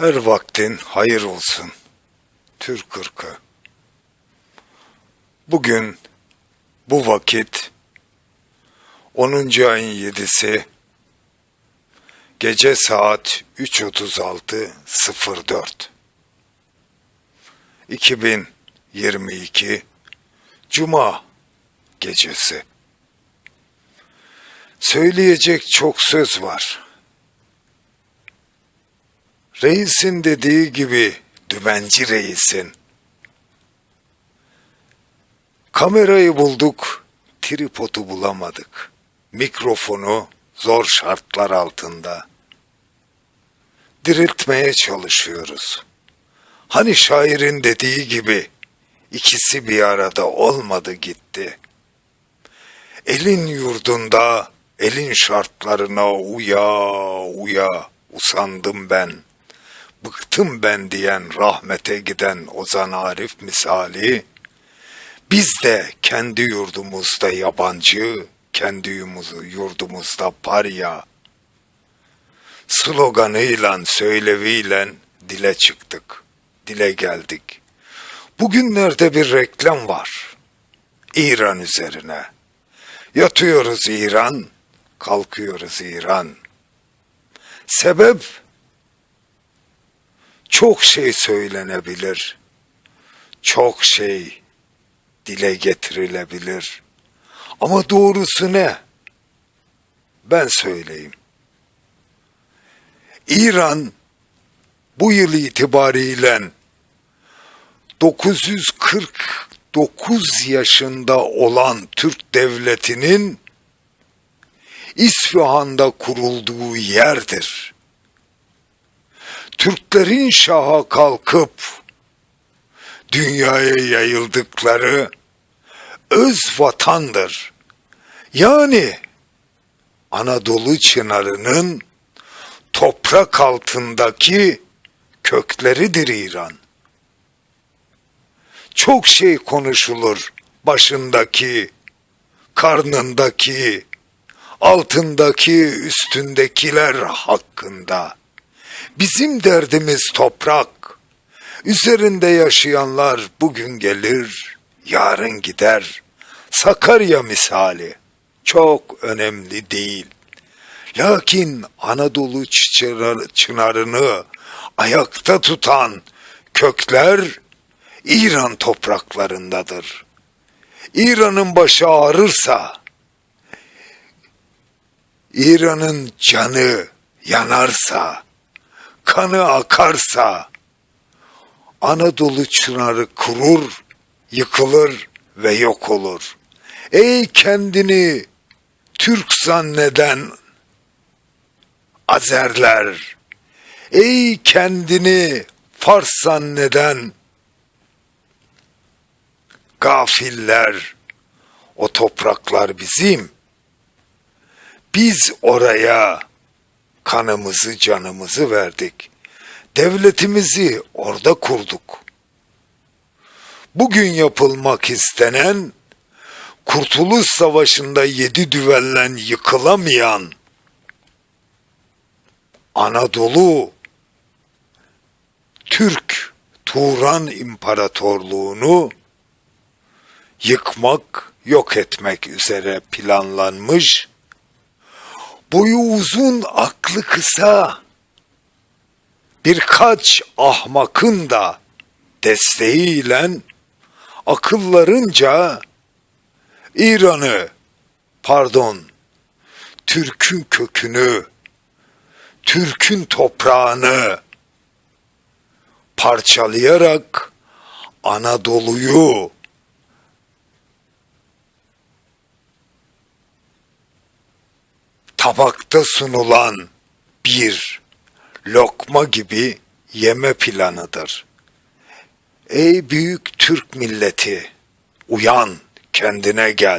Her vaktin hayır olsun. Türk ırkı. Bugün bu vakit 10. ayın 7'si gece saat 3.36.04 2022 Cuma gecesi. Söyleyecek çok söz var. Reisin dediği gibi dümenci reisin. Kamerayı bulduk, tripodu bulamadık. Mikrofonu zor şartlar altında. Diriltmeye çalışıyoruz. Hani şairin dediği gibi ikisi bir arada olmadı gitti. Elin yurdunda, elin şartlarına uya uya usandım ben. Bıktım ben diyen rahmete giden Ozan Arif misali, biz de kendi yurdumuzda yabancı, kendi yurdu- yurdumuzda parya, sloganıyla, söyleviyle dile çıktık, dile geldik. Bugünlerde bir reklam var. İran üzerine. Yatıyoruz İran, kalkıyoruz İran. Sebep çok şey söylenebilir. Çok şey dile getirilebilir. Ama doğrusu ne? Ben söyleyeyim. İran bu yıl itibariyle 949 yaşında olan Türk devletinin İsfahan'da kurulduğu yerdir. Türklerin şaha kalkıp dünyaya yayıldıkları öz vatandır. Yani Anadolu çınarının toprak altındaki kökleridir İran. Çok şey konuşulur başındaki, karnındaki, altındaki, üstündekiler hakkında. Bizim derdimiz toprak. Üzerinde yaşayanlar bugün gelir, yarın gider. Sakarya misali çok önemli değil. Lakin Anadolu çınar- çınarını ayakta tutan kökler İran topraklarındadır. İran'ın başı ağrırsa, İran'ın canı yanarsa, kanı akarsa, Anadolu çınarı kurur, yıkılır ve yok olur. Ey kendini Türk zanneden Azerler, ey kendini Fars zanneden gafiller, o topraklar bizim. Biz oraya kanımızı, canımızı verdik. Devletimizi orada kurduk. Bugün yapılmak istenen Kurtuluş Savaşı'nda yedi düvellen yıkılamayan Anadolu Türk Turan İmparatorluğunu yıkmak, yok etmek üzere planlanmış, boyu uzun, aklı kısa, birkaç ahmakın da desteğiyle akıllarınca İran'ı, pardon, Türk'ün kökünü, Türk'ün toprağını parçalayarak Anadolu'yu tabakta sunulan bir lokma gibi yeme planıdır. Ey büyük Türk milleti, uyan, kendine gel.